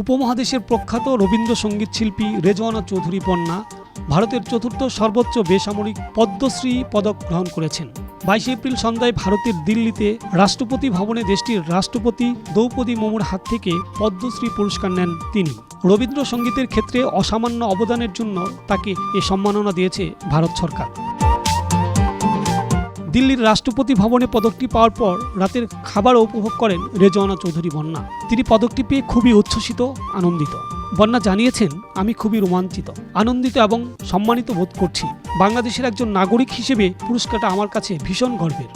উপমহাদেশের প্রখ্যাত রবীন্দ্রসঙ্গীত শিল্পী রেজওয়ানা চৌধুরী পন্না ভারতের চতুর্থ সর্বোচ্চ বেসামরিক পদ্মশ্রী পদক গ্রহণ করেছেন। বাইশে এপ্রিল সন্ধ্যায় ভারতের দিল্লিতে রাষ্ট্রপতি ভবনে দেশটির রাষ্ট্রপতি দ্রৌপদী মুর্মুর হাত থেকে পদ্মশ্রী পুরস্কার নেন তিনি। রবীন্দ্রসঙ্গীতের ক্ষেত্রে অসামান্য অবদানের জন্য তাকে এ সম্মাননা দিয়েছে ভারত সরকার। দিল্লির রাষ্ট্রপতি ভবনে পদকটি পাওয়ার পর রাতের খাবারও উপভোগ করেন রেজওয়ানা চৌধুরী বন্যা। তিনি পদকটি পেয়ে খুবই উচ্ছ্বসিত, আনন্দিত। বন্যা জানিয়েছেন, আমি খুবই রোমাঞ্চিত, আনন্দিত এবং সম্মানিত বোধ করছি। বাংলাদেশের একজন নাগরিক হিসেবে পুরস্কারটা আমার কাছে ভীষণ গর্বের।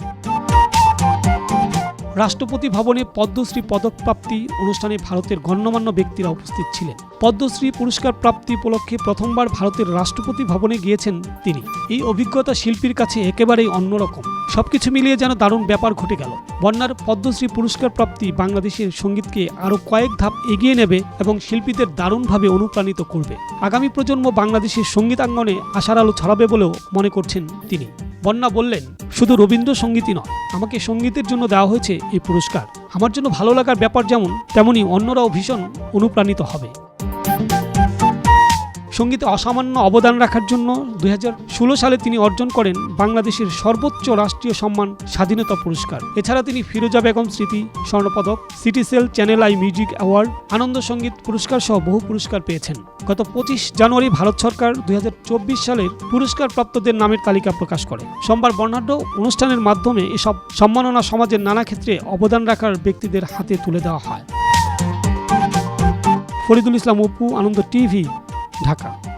রাষ্ট্রপতি ভবনে পদ্মশ্রী পদক প্রাপ্তি অনুষ্ঠানে ভারতের গণ্যমান্য ব্যক্তিরা উপস্থিত ছিলেন। পদ্মশ্রী পুরস্কার প্রাপ্তি উপলক্ষে প্রথমবার ভারতের রাষ্ট্রপতি ভবনে গিয়েছেন তিনি। এই অভিজ্ঞতা শিল্পীর কাছে একেবারেই অন্যরকম। সবকিছু মিলিয়ে যেন দারুণ ব্যাপার ঘটে গেল। বন্যার পদ্মশ্রী পুরস্কার প্রাপ্তি বাংলাদেশের সঙ্গীতকে আরও কয়েক ধাপ এগিয়ে নেবে এবং শিল্পীদের দারুণভাবে অনুপ্রাণিত করবে। আগামী প্রজন্ম বাংলাদেশের সঙ্গীতাঙ্গনে আশার আলো ছড়াবে বলেও মনে করছেন তিনি। বন্যা বললেন, শুধু রবীন্দ্রসঙ্গীতই নয়, আমাকে সঙ্গীতের জন্য দেওয়া হয়েছে এই পুরস্কার। আমার জন্য ভালো লাগার ব্যাপার যেমন তেমনই অন্যরাও ভীষণ অনুপ্রাণিত হবে। সঙ্গীতে অসামান্য অবদান রাখার জন্য দুই হাজার ষোলো সালে তিনি অর্জন করেন বাংলাদেশের সর্বোচ্চ রাষ্ট্রীয় সম্মান স্বাধীনতা পুরস্কার। এছাড়া তিনি ফিরোজা বেগম স্মৃতি, স্বর্ণপদক Citycell channel I music award, আনন্দ সংগীত পুরস্কার সহ বহু পুরস্কার পেয়েছেন। গত পঁচিশ জানুয়ারি ভারত সরকার দু হাজার চব্বিশ সালের পুরস্কার প্রাপ্তদের নামের তালিকা প্রকাশ করে। সোমবার বর্ণাঢ্য অনুষ্ঠানের মাধ্যমে এসব সম্মাননা সমাজের নানা ক্ষেত্রে অবদান রাখার ব্যক্তিদের হাতে তুলে দেওয়া হয়। ফরিদুল ইসলাম অপু, আনন্দ টিভি ঢাকা।